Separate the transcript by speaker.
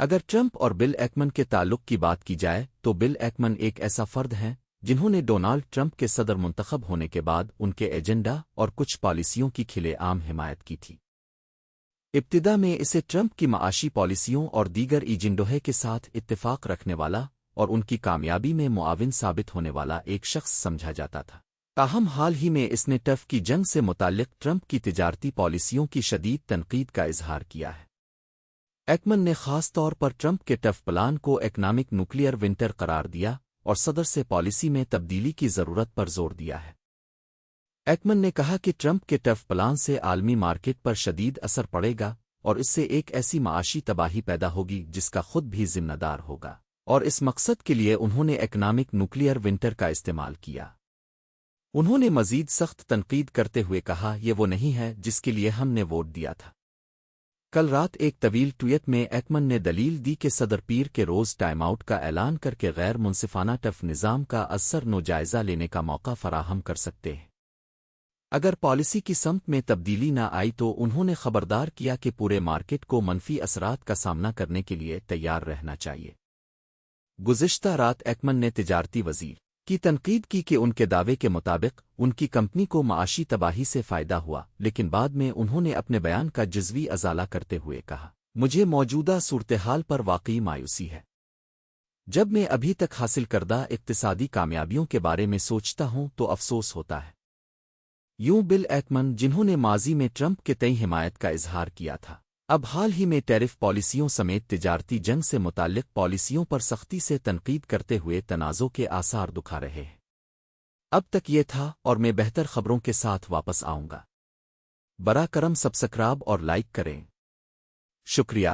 Speaker 1: اگر ٹرمپ اور بل ایکمن کے تعلق کی بات کی جائے تو بل ایکمن ایک ایسا فرد ہیں جنہوں نے ڈونالڈ ٹرمپ کے صدر منتخب ہونے کے بعد ان کے ایجنڈا اور کچھ پالیسیوں کی کھلے عام حمایت کی تھی۔ ابتدا میں اسے ٹرمپ کی معاشی پالیسیوں اور دیگر ایجنڈوہے کے ساتھ اتفاق رکھنے والا اور ان کی کامیابی میں معاون ثابت ہونے والا ایک شخص سمجھا جاتا تھا۔ تاہم، حال ہی میں اس نے ٹف کی جنگ سے متعلق ٹرمپ کی تجارتی پالیسیوں کی شدید تنقید کا اظہار کیا ہے۔ ایکمن نے خاص طور پر ٹرمپ کے ٹف پلان کو اکنامک نیوکلیئر ونٹر قرار دیا اور صدر سے پالیسی میں تبدیلی کی ضرورت پر زور دیا ہے۔ ایکمن نے کہا کہ ٹرمپ کے ٹف پلان سے عالمی مارکیٹ پر شدید اثر پڑے گا اور اس سے ایک ایسی معاشی تباہی پیدا ہوگی جس کا خود بھی ذمہ دار ہوگا اور اس مقصد کے لیے انہوں نے اکنامک نیوکلیئر ونٹر کا استعمال کیا۔ انہوں نے مزید سخت تنقید کرتے ہوئے کہا، یہ وہ نہیں ہے جس کے لیے ہم نے ووٹ دیا تھا۔ کل رات ایک طویل ٹویٹ میں ایکمن نے دلیل دی کہ صدر پیر کے روز ٹائم آؤٹ کا اعلان کر کے غیر منصفانہ ٹف نظام کا اثر نو جائزہ لینے کا موقع فراہم کر سکتے ہیں۔ اگر پالیسی کی سمت میں تبدیلی نہ آئی تو انہوں نے خبردار کیا کہ پورے مارکیٹ کو منفی اثرات کا سامنا کرنے کے لیے تیار رہنا چاہیے۔ گزشتہ رات ایکمن نے تجارتی وزیر کی تنقید کی کہ ان کے دعوے کے مطابق ان کی کمپنی کو معاشی تباہی سے فائدہ ہوا، لیکن بعد میں انہوں نے اپنے بیان کا جزوی ازالہ کرتے ہوئے کہا، مجھے موجودہ صورتحال پر واقعی مایوسی ہے۔ جب میں ابھی تک حاصل کردہ اقتصادی کامیابیوں کے بارے میں سوچتا ہوں تو افسوس ہوتا ہے۔ یوں بل ایکمن جنہوں نے ماضی میں ٹرمپ کے تئیں حمایت کا اظہار کیا تھا۔ اب حال ہی میں ٹیرف پالیسیوں سمیت تجارتی جنگ سے متعلق پالیسیوں پر سختی سے تنقید کرتے ہوئے تنازع کے آثار دکھا رہے ہیں۔ اب تک یہ تھا اور میں بہتر خبروں کے ساتھ واپس آؤں گا۔ برا کرم سبسکراب اور لائک کریں۔ شکریہ۔